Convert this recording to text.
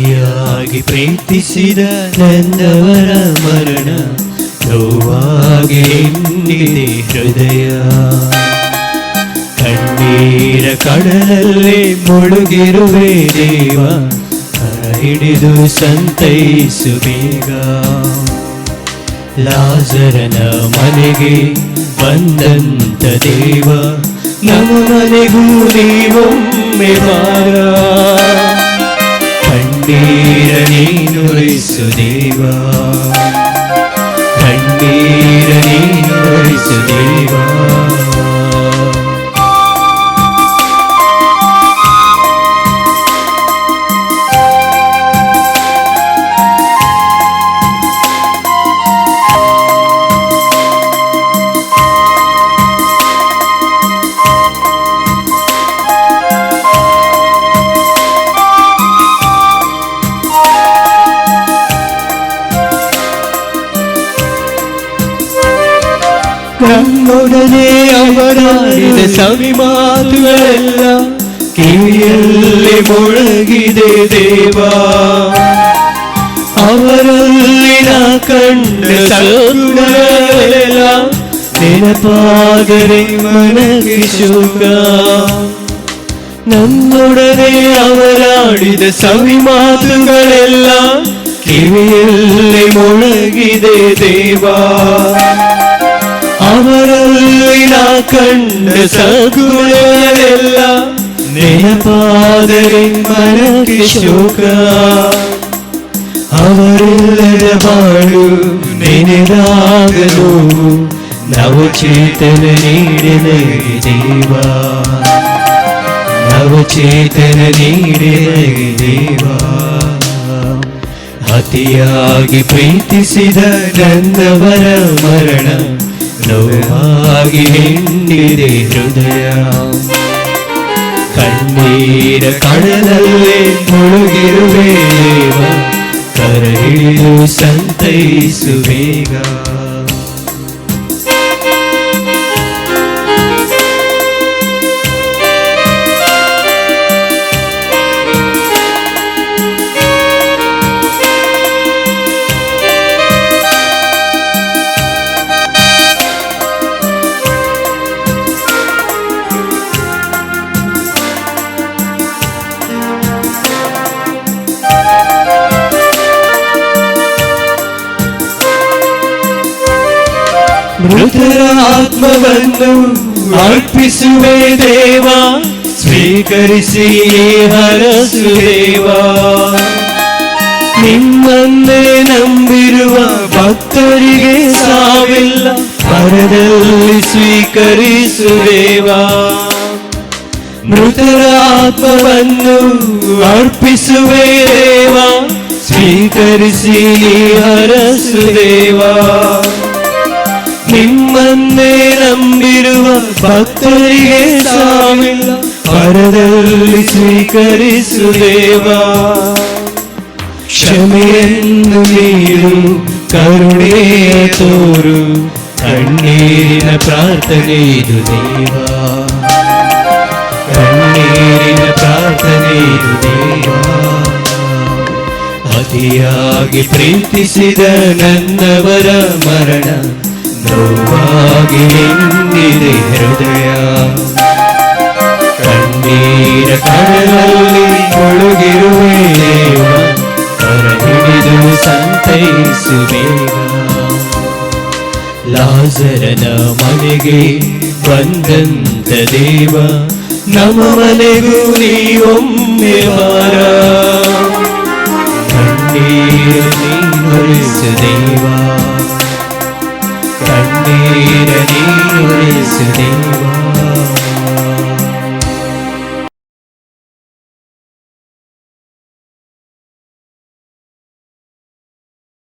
ಹತಿಯಾಗಿ ಪ್ರೀತಿಸಿದ ನನ್ನವರ ಮರಣ ನೋವಾಗಿ ಹೃದಯ. ಕಣ್ಣೀರ ಕಡಲಲ್ಲಿ ಮುಳುಗಿರುವೆ ದೇವ ಹಿಡಿದು ಸಂತೈಸು ಬೇಗ. ಲಾಜರನ ಮನೆಗೆ ಬಂದಂತ ದೇವ, ನಮ್ಮ ಮನೆಗೂ ನೀವೊಮ್ಮೆ ಬಾರ കണ്ണീരനീനുറയിച്ചു ദേവ. കണ്ണീരനീനുറയിച്ചു ദേവാ. തന്നുടനെ അവരാണിത സവിമാതുകളെല്ലാം കിഴിയല്ലേ മുഴകിതേ ദേവാ. അവരല്ലിന കണ്ട സരുണകളെല്ലാം മനകിശുക നമ്മുടനെ അവരാണിത സവിമാതുകളെല്ലാം കിഴിയല്ലേ മുഴകിതേ ദേവാ. ಅವರಾಡಿದ ಸವಿ ಮಾತುಗಳೆಲ್ಲ ಕಿವಿಯಲ್ಲಿ ಮೊಳಗಿದೆ ದೇವಾ ಅವರಲ್ಲಿ ನಾ ಕಂಡ ಸಗುಣಗಳೆಲ್ಲ ನೆನಪಾದರೆ ಮನಕ್ಕೆ ಶೋಕ ಅವರೆಲ್ಲರ ಬಾಳು ನೆನೆದಾಗ ನೋವು ನವಚೇತನ ನೀಡಿದ ದೇವ ನವಚೇತನ ನೀಡಿದ ದೇವ ಅತಿಯಾಗಿ ಪ್ರೀತಿಸಿದ ನನ್ನವರ ಮರಣ സൗഭാഗ്യേണ്ടിതേ ഹൃദയ കണ്ണീര കടലല്ലേ മുഴുകിരുവേവ കരയിലു സന്തയിസുവേഗ ಹರಸು ದೇವ ನಿಮ್ಮನ್ನೇ ನಂಬಿರುವ ಭಕ್ತರಿಗೆ ಸಾವಿಲ್ಲ ಪರದಲ್ಲಿ ಸ್ವೀಕರಿಸು ದೇವ ಮೃತರ ಆತ್ಮವನ್ನು ಅರ್ಪಿಸುವೆ ದೇವ ಸ್ವೀಕರಿಸಿ ಹರಸು ನಿಮ್ಮನ್ನೇ ನಂಬಿರುವ ಭಕ್ತರಿಗೆ ಸಾವಿಲ್ಲ. ಪರದಲ್ಲಿ ಸ್ವೀಕರಿಸು ದೇವ. ಕ್ಷಮೆಯನ್ನು ನೀಡು ಕರುಣೆಯ ತೋರು, ಕಣ್ಣೀರಿನ ಪ್ರಾರ್ಥನೆ ಇದು ದೇವ. ಕಣ್ಣೀರಿನ ಪ್ರಾರ್ಥನೆ ಇದು ದೇವಾ. ಅತಿಯಾಗಿ ಪ್ರೀತಿಸಿದ ನನ್ನವರ ಮರಣ. ನೋವಾಗಿ ಎಂದಿದೆ ಹೃದಯ ಕಣ್ಣೀರ ಕಡಲಲ್ಲಿ ಮುಳುಗಿರುವೆ ದೇವ ಕರ ಹಿಡಿದು ಸಂತೈಸು ಬೇಗ ಲಾಜರನ ಮನೆಗೆ ಬಂದಂತ ದೇವ ನಮ್ಮ ಮನೆಗೂ ನೀವೊಮ್ಮೆ ಬಾರ